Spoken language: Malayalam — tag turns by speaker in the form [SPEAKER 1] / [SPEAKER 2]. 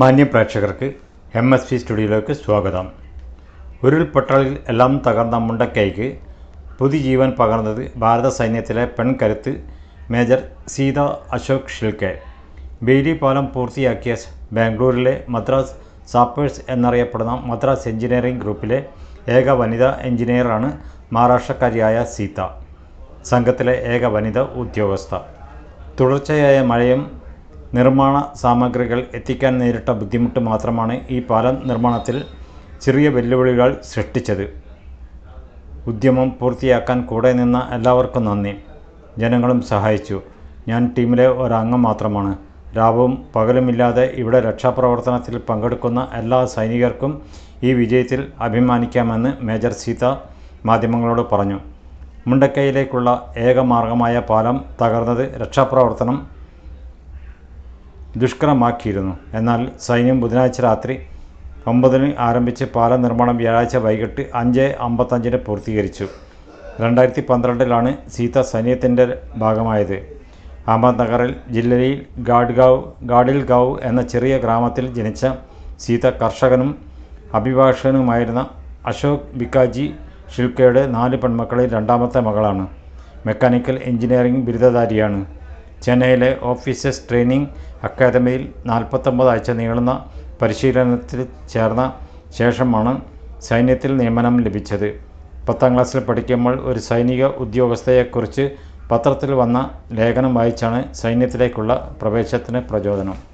[SPEAKER 1] മാന്യ പ്രേക്ഷകർക്ക് എം എസ് പി സ്റ്റുഡിയോയിലേക്ക് സ്വാഗതം. ഉരുൾപൊട്ടലിൽ എല്ലാം തകർന്ന മുണ്ടക്കൈക്ക് പുതുജീവൻ പകർന്നത് ഭാരത സൈന്യത്തിലെ പെൺകരുത്ത് മേജർ സീത അശോക് ഷിൽക്കെ ബെയ്ലി പാലം പൂർത്തിയാക്കിയ ബാംഗ്ലൂരിലെ മദ്രാസ് സാപ്പേഴ്സ് എന്നറിയപ്പെടുന്ന മദ്രാസ് എഞ്ചിനീയറിംഗ് ഗ്രൂപ്പിലെ ഏക വനിതാ എഞ്ചിനീയറാണ് മഹാരാഷ്ട്രക്കാരിയായ സീത സംഘത്തിലെ ഏക വനിതാ ഉദ്യോഗസ്ഥ. തുടർച്ചയായ മഴയും നിർമ്മാണ സാമഗ്രികൾ എത്തിക്കാൻ നേരിട്ട ബുദ്ധിമുട്ട് മാത്രമാണ് ഈ പാലം നിർമ്മാണത്തിൽ ചെറിയ വെല്ലുവിളികൾ സൃഷ്ടിച്ചത്. ഉദ്യമം പൂർത്തിയാക്കാൻ കൂടെ നിന്ന എല്ലാവർക്കും നന്ദി. ജനങ്ങളും സഹായിച്ചു. ഞാൻ ടീമിലെ ഒരംഗം മാത്രമാണ്. രാവും പകലുമില്ലാതെ ഇവിടെ രക്ഷാപ്രവർത്തനത്തിൽ പങ്കെടുക്കുന്ന എല്ലാ സൈനികർക്കും ഈ വിജയത്തിൽ അഭിമാനിക്കാമെന്ന് മേജർ സീത മാധ്യമങ്ങളോട് പറഞ്ഞു. മുണ്ടക്കയിലേക്കുള്ള ഏക മാർഗമായ പാലം തകർന്നത് രക്ഷാപ്രവർത്തനം ദുഷ്കരമാക്കിയിരുന്നു. എന്നാൽ സൈന്യം ബുധനാഴ്ച രാത്രി ഒമ്പതിന് ആരംഭിച്ച് പാലം നിർമ്മാണം വ്യാഴാഴ്ച വൈകിട്ട് അഞ്ച് അമ്പത്തഞ്ചിന് പൂർത്തീകരിച്ചു. രണ്ടായിരത്തി പന്ത്രണ്ടിലാണ് സീത സൈന്യത്തിന്റെ ഭാഗമായത്. അഹമ്മദ്നഗറിൽ ജില്ലയിൽ ഗാഡ്ഗാവ് ഗാഡിൽ ഗാവ് എന്ന ചെറിയ ഗ്രാമത്തിൽ ജനിച്ച സീത കർഷകനും അഭിഭാഷകനുമായിരുന്ന അശോക് ബിക്കാജി ഷിൽക്കയുടെ നാല് പെൺമക്കളിൽ രണ്ടാമത്തെ മകളാണ്. മെക്കാനിക്കൽ എഞ്ചിനീയറിംഗ് ബിരുദധാരിയാണ്. ചെന്നൈയിലെ ഓഫീസേഴ്സ് ട്രെയിനിങ് അക്കാദമിയിൽ നാൽപ്പത്തൊമ്പത് ആഴ്ച നീളുന്ന പരിശീലനത്തിൽ ചേർന്ന ശേഷമാണ് സൈന്യത്തിൽ നിയമനം ലഭിച്ചത്. പത്താം ക്ലാസ്സിൽ പഠിക്കുമ്പോൾ ഒരു സൈനിക ഉദ്യോഗസ്ഥയെക്കുറിച്ച് പത്രത്തിൽ വന്ന ലേഖനം വായിച്ചാണ് സൈന്യത്തിലേക്കുള്ള പ്രവേശത്തിന് പ്രചോദനം.